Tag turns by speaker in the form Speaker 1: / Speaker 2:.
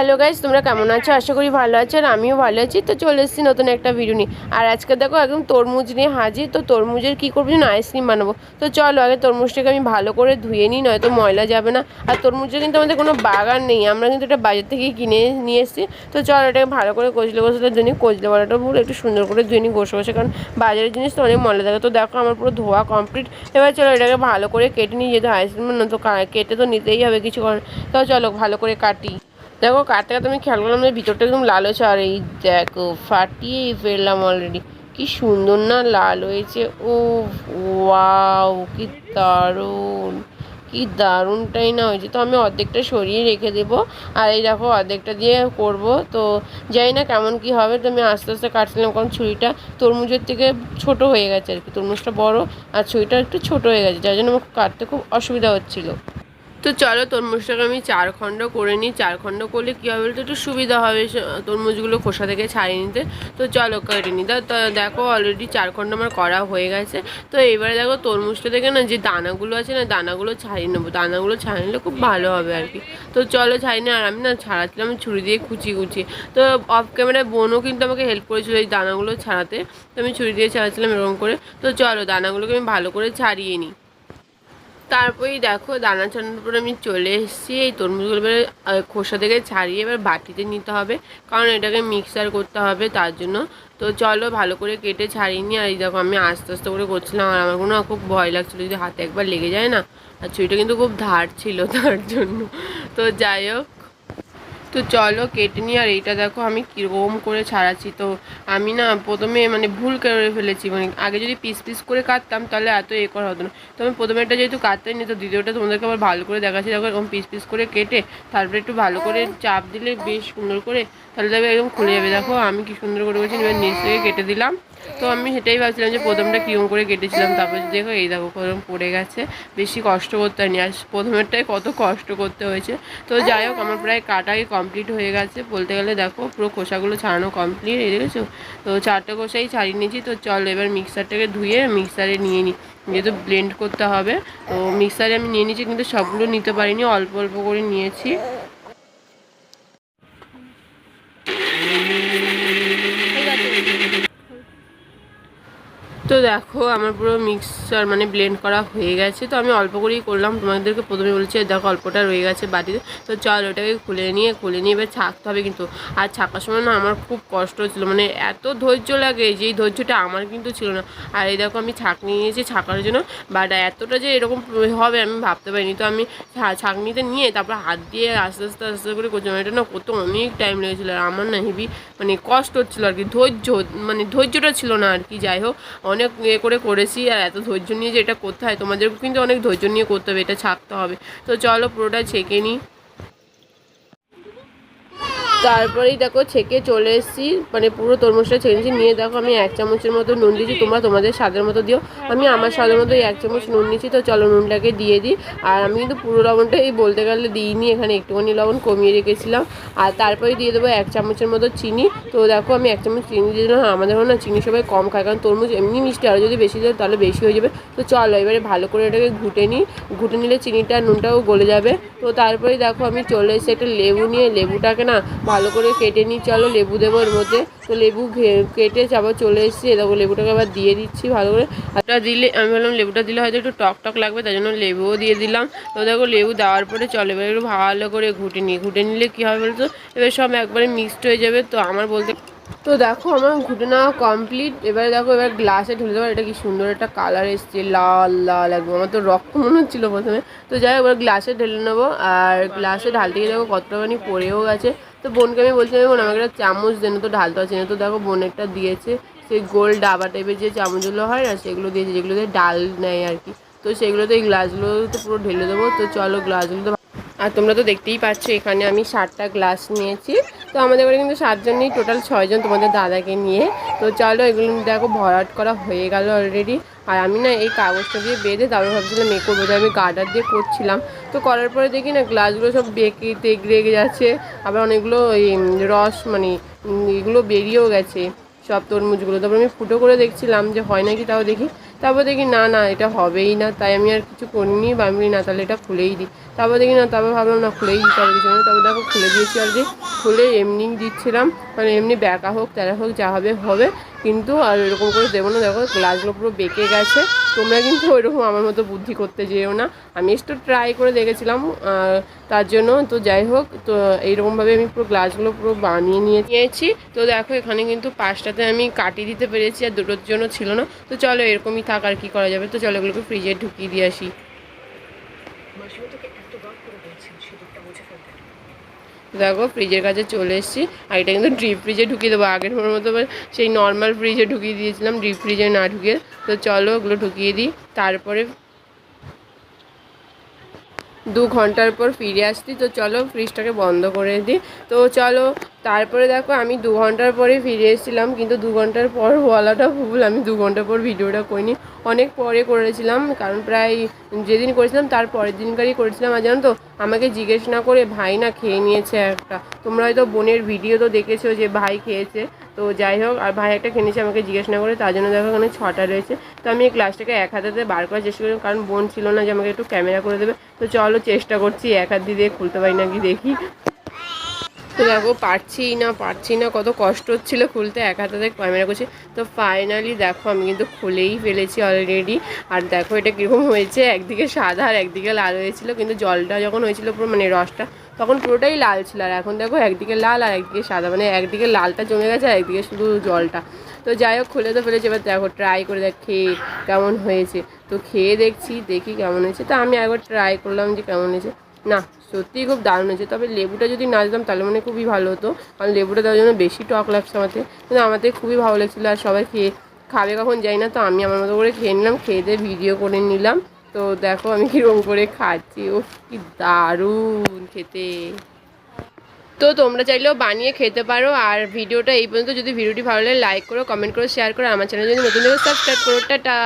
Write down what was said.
Speaker 1: Hello guys তোমরা কেমন আছো? আশা করি ভালো আছো আর আমিও ভালো আছি। তো চলে এসেছি নতুন একটা ভিডিও নিয়ে। আর আজকে দেখো একদম তরমুজ নিয়ে হাজির। তো তরমুজের কী করব না আইসক্রিম বানাবো। তো চলো আগে তরমুজটাকে আমি ভালো করে ধুয়ে নিই, নয়তো ময়লা যাবে না। আর তরমুজের কিন্তু আমাদের কোনো বাগান নেই। আমরা কিন্তু এটা বাজার থেকে কিনে নিয়ে এসেছি। তো চলো এটাকে ভালো করে কচলে কচলে ধুয়ে নিই। কচলে বলাটা পুরো একটু সুন্দর করে ধুয়ে নিই বসে বসে। কারণ বাজারের জিনিস তো অনেক ময়লা থাকে। তো দেখো আমার পুরো ধোয়া কমপ্লিট এবার চলো এটাকে ভালো করে কেটে নিই। যেহেতু আইসক্রিম না, তো কেটে তো নিতেই হবে কিছু করার। তো চলো ভালো করে কাটি। দেখো কাটতে কাটতে আমি খেয়াল করলাম যে ভিতরটা একদম লাল হয়েছে, আর এই দেখো ফাটিয়েই ফেললাম অলরেডি কি সুন্দর না লাল হয়েছে। ও, ওয়াও, কি দারুণ। কি দারুণটাই না হয়েছে। তো আমি অর্ধেকটা সরিয়ে রেখে দেবো। আর এই দেখো, অর্ধেকটা দিয়ে করব। তো জানি না কেমন কি হবে। তো আমি আস্তে আস্তে কাটছিলাম, কারণ ছুরিটা তরমুজের থেকে ছোট হয়ে গেছে আর কি। তরমুজটা বড় আর ছুরিটা একটু ছোট হয়ে গেছে, যার জন্য আমার কাটতে খুব অসুবিধা হচ্ছিল। তো চলো তরমুজটাকে আমি চার খণ্ড করে নিই। চার খণ্ড করলে কী হবে বলতো? একটু সুবিধা হবে তরমুজগুলো খোসা থেকে ছাড়িয়ে নিতে। তো চলো কেটে নিই। তা- দেখো অলরেডি চার খণ্ড আমার করা হয়ে গেছে। তো এবারে দেখো তরমুজটা থেকে না যে দানাগুলো আছে না, দানাগুলো ছাড়িয়ে নেব। দানাগুলো ছাড়িয়ে নিলে খুব ভালো হবে আর কি। তো চলো ছাড়িয়ে নিই আর আমি না ছাড়াচ্ছিলাম ছুরি দিয়ে কুচি কুচি। তো অফ ক্যামেরায় বোনও কিন্তু আমাকে হেল্প করেছিল এই দানাগুলো ছাড়াতে। তো আমি ছুরি দিয়ে ছাড়াচ্ছিলাম এরকম করে। তো চলো দানাগুলোকে আমি ভালো করে ছাড়িয়ে নিই। তারপরেই দেখো দানা ছাড়ানোর পরে আমি চলে এসেছি, এই তরমুজগুলো এবার খোসা থেকে ছাড়িয়ে এবার বাটিতে নিতে হবে, কারণ এটাকে মিক্সার করতে হবে তার জন্য। তো চলো ভালো করে কেটে ছাড়িয়ে আর এই দেখো আমি আস্তে আস্তে করে করছিলাম, আর আমার কোনো খুব ভয় লাগছিল যদি হাতে একবার লেগে যায় না, আর ছুরিটা কিন্তু খুব ধার ছিল তার জন্য। তো যাই হোক তো চলো কেটে নিই। আর এইটা দেখো, আমি কীরকম করে ছাড়াচ্ছি। তো আমি না প্রথমে মানে ভুল করে ফেলেছি। মানে আগে যদি পিস পিস করে কাটতাম, তাহলে এত এ করা হতো না। তো আমি প্রথমে এটা যেহেতু কাটতে নি তো দ্বিতীয়টা তোমাদেরকে আবার ভালো করে দেখাচ্ছি। দেখো এরকম পিস পিস করে কেটে, তারপরে একটু ভালো করে চাপ দিলে বেশ সুন্দর করে তাহলে দেখবে একদম খুলে যাবে। দেখো আমি কি সুন্দর করে করেছি, এবার নিচ থেকে কেটে দিলাম। তো আমি সেটাই ভাবছিলাম যে প্রথমটা কীরকম করে কেটেছিলাম, তারপর দেখো এই দেখো কীরকম পড়ে গেছে, বেশি কষ্ট করতে হয়নি, আর প্রথমেরটাই কত কষ্ট করতে হয়েছে। তো যাই হোক, আমার প্রায় কাটাই কমপ্লিট হয়ে গেছে, বলতে গেলে দেখো পুরো খোসাগুলো ছাড়ানো কমপ্লিট এই দেখেছ? তো চারটে খোসাই ছাড়িয়ে নিয়েছি, তো চল এবার মিক্সারটাকে ধুয়ে মিক্সারে নিয়ে নিই, যেহেতু ব্লেন্ড করতে হবে, তো মিক্সারে আমি নিয়ে নিয়েছি, কিন্তু সবগুলো নিতে পারিনি, অল্প অল্প করে নিয়েছি। তো দেখো, আমার পুরো মিক্সার মানে ব্লেন্ড করা হয়ে গেছে। তো আমি অল্প করেই করলাম। তোমাদেরকে প্রথমে বলছি দেখো, অল্পটা রয়ে গেছে বাটিতে। তো চল, ওটাকে খুলে নিয়ে খুলে নিয়ে এবার ছাকতে হবে কিন্তু। আর ছাকার সময় না আমার খুব কষ্ট হচ্ছিল। মানে এত ধৈর্য লাগে, যেই ধৈর্যটা আমার কিন্তু ছিল না। আর এই দেখো, আমি ছাঁকনি নিয়েছি ছাকার জন্য। বাট এতটা যে এরকম হবে আমি ভাবতে পারিনি। তো আমি ছাঁকনিতে নিয়ে তারপর হাত দিয়ে আস্তে আস্তে আস্তে করে করছিলাম। এটা না করতে অনেক টাইম লেগেছিলো। আর আমার না হেভি মানে কষ্ট হচ্ছিল আর কি। ধৈর্য মানে ধৈর্যটা ছিল না আর কি। যাই হোক, অনেক ইয়ে করে করেছি আর এত ধৈর্য নিয়ে যে এটা করতে হয় তোমাদেরকে কিন্তু অনেক ধৈর্য নিয়ে করতে হবে, এটা ছাকতে হবে। তো চলো পুরোটা ছেঁকে নিই। তারপরেই দেখো ছেঁকে চলে এসেছি। মানে পুরো তরমুজটা ছেঁকে নিয়েছি। নিয়ে দেখো আমি এক চামচের মতো নুন দিয়েছি। তোমরা তোমাদের স্বাদের মতো দিও। আমি আমার স্বাদের মতো এক চামচ নুন নিয়েছি। তো চলো নুনটাকে দিয়ে দিই। আর আমি কিন্তু পুরো লবণটাই বলতে গেলে দিইনি। এখানে একটুখানি লবণ কমিয়ে রেখেছিলাম। আর তারপরে দিয়ে দেবো এক চামচের মতো চিনি। তো দেখো আমি এক চামচ চিনি দিয়ে দিলাম। আমাদের না চিনি সবাই কম খায়। কারণ তরমুজ এমনি মিষ্টি। আরও যদি বেশি দেয় তাহলে বেশি হয়ে যাবে। তো চলো এবারে ভালো করে এটাকে ঘুটে নিই। ঘুটে নিলে চিনিটা নুনটাও গলে যাবে। তো তারপরে দেখো আমি চলে এসে একটা লেবু নিয়ে। লেবুটাকে না ভালো করে কেটে নিই, চলো লেবু দেবো এর মধ্যে। তো লেবু কেটে আবার চলে এসেছি দেখো লেবুটাকে আবার দিয়ে দিচ্ছি ভালো করে। আরটা দিলে, আমি ভাবলাম লেবুটা দিলে হয়তো একটু টক টক লাগবে, তাই জন্য লেবুও দিয়ে দিলাম। তো দেখো লেবু দেওয়ার পরে চলে, এবার একটু ভালো করে ঘুটে নিই। ঘুটে নিলে কী হবে বলতো? এবার সব একবারে মিক্সড হয়ে যাবে, তো আমার বলতে তো দেখো আমার ঘুটে নেওয়া কমপ্লিট এবারে দেখো, এবার গ্লাসে ঢেলে দেবো এটা কি সুন্দর একটা কালার এসছে, লাল লাল একদম। আমার তো রক্ত মনে হচ্ছিল প্রথমে। তো যাই এবার গ্লাসে ঢেলে নেব, আর গ্লাসে ঢালতে গিয়ে দেখো কতটা মানে পড়েও গেছে। তো বোনকে আমি বলছিলাম, বোন, আমাকে একটা চামচ দেন তো, ঢালতে পারছি না। তো দেখো, বোন একটা দিয়েছে সেই গোল ডাবা টাইপের যে চামচগুলো হয় না, সেগুলো দিয়েছে, যেগুলো দিয়ে ডাল নেয় আর কি। তো সেগুলোতে এই গ্লাসগুলো তো পুরো ঢেলে দেবো। তো চলো গ্লাসগুলো তো আর তোমরা তো দেখতেই পাচ্ছ, এখানে আমি ষাটটা গ্লাস নিয়েছি। তো আমাদের বাড়ি কিন্তু সাতজন নেই, টোটাল ছয়জন তোমাদের দাদাকে নিয়ে। তো চলো এগুলো দেখো, ভরাট করা হয়ে গেল অলরেডি আর আমি না এই কাগজটা দিয়ে বেঁধে তারপর ভাবছিলাম এ করব আমি গার্ডার দিয়ে করছিলাম। তো করার পরে দেখি না গ্লাসগুলো সব বেঁকে রেগে যাচ্ছে, আবার অনেকগুলো এই রস মানে এগুলো বেরিয়েও গেছে সব তরমুজগুলো। তারপর আমি ফুটো করে দেখছিলাম যে হয় নাকি, তাও দেখি তারপর দেখি, না না, এটা হবেই না। তাই আমি আর কিছু করিনি আমি না, তাহলে এটা খুলেই দিই তারপর দেখি, না, তারপর ভাবলাম, না, খুলেই দিতে হবে কিছু তারপর দেখো, খুলে দিয়েছি অলরেডি খুলে এমনি দিচ্ছিলাম। মানে এমনি ব্যাকা হোক, তেরা হোক, যা হবে হবে। কিন্তু আর এরকম করে দেবো না। দেখো গ্লাসগুলো পুরো বেঁকে গেছে। তোমরা কিন্তু ওইরকম আমার মতো বুদ্ধি করতে যেও না। আমি একটু ট্রাই করে দেখেছিলাম তার জন্য। তো যাই হোক, তো এইরকমভাবে আমি পুরো গ্লাসগুলো পুরো বানিয়ে নিয়ে নিয়েছি। তো দেখো, এখানে কিন্তু পাঁচটাতে আমি কাটিয়ে দিতে পেরেছি আর দুটোর জন্য ছিল না। তো চলো এরকমই থাক আর কী করা যাবে। তো চলো এগুলোকে ফ্রিজে ঢুকিয়ে দিয়ে আসি। দেখো ফ্রিজের কাছে চলে এসেছি। আর এটা কিন্তু ডিপ ফ্রিজে ঢুকিয়ে দেবো। আগের মতো আবার সেই নর্মাল ফ্রিজে ঢুকিয়ে দিয়েছিলাম ডিপ ফ্রিজে না ঢুকিয়ে তো চলো ওগুলো ঢুকিয়ে দিই। তারপরে দু ঘণ্টার পর ফিরে আসছি। তো চলো ফ্রিজটাকে বন্ধ করে দিই। তো চলো, তারপরে দেখো, আমি দু ঘণ্টার পরে ফিরে এসেছিলাম। কিন্তু দু ঘণ্টার পর বলাটা ভুল। আমি দু ঘণ্টা পর ভিডিওটা করিনি। অনেক পরে করেছিলাম। কারণ প্রায় যেদিন করেছিলাম, তার পরের দিনকারই করেছিলাম। আর জানো তো আমাকে জিজ্ঞেস না করে ভাই না খেয়ে নিয়েছে একটা। তোমরা হয়তো বোনের ভিডিও তো দেখেছ যে ভাই খেয়েছে। তো যাই হোক, আর ভাই একটা খেয়ে নিয়েছে, আমাকে জিজ্ঞেস না করে, তার জন্য দেখো এখানে ছটা রয়েছে। তো আমি এই ক্লাসটাকে এক হাতে বার করার চেষ্টা করি কারণ বোন ছিল না যে আমাকে একটু ক্যামেরা করে দেবে। তো চলো চেষ্টা করছি, এক হাত দিয়ে খুলতে পারি নাকি দেখি। তো দেখো পারছি না পারছি না, কত কষ্ট হচ্ছিল খুলতে, এক হাতে দেখ ক্যামেরা করছি। তো ফাইনালি দেখো, আমি কিন্তু খুলেই ফেলেছি অলরেডি আর দেখো এটা কীরকম হয়েছে, একদিকে সাদা আর একদিকে লাল হয়েছিল, কিন্তু জলটা যখন হয়েছিল পুরো মানে রসটা, তখন পুরোটাই লাল ছিল। আর এখন দেখো একদিকে লাল আর একদিকে সাদা মানে একদিকে লালটা জমে গেছে আর একদিকে শুধু জলটা। তো যাই হোক, খুলে তো ফেলেছি, এবার দেখো ট্রাই করে দেখ খেয়ে কেমন হয়েছে। তো খেয়ে দেখছি, দেখি কেমন হয়েছে। তো আমি একবার ট্রাই করলাম যে কেমন হয়েছে। না, সত্যিই খুব দারুণ হয়েছে। তবে লেবুটা যদি না দিতাম, তাহলে মানে খুবই ভালো হতো। কারণ লেবুটা দেওয়ার জন্য বেশি টক লাগছে আমাদের। কিন্তু আমাদের খুবই ভালো লাগছিল, আর সবাই খেয়ে, খাবে কখন যাই না, তো আমি আমার মতো করে খেয়ে নিলাম, খেয়ে দিয়ে ভিডিও করে নিলাম। তো দেখো আমি কীরকম করে খাচ্ছি ও কি দারুণ খেতে। তো তোমরা চাইলেও বানিয়ে খেতে পারো, আর ভিডিওটা এই পর্যন্ত। যদি ভিডিওটি ভালো লাগে লাইক করো কমেন্ট করো শেয়ার করো আমার চ্যানেল যদি নতুন সাবস্ক্রাইব করো, টাটা।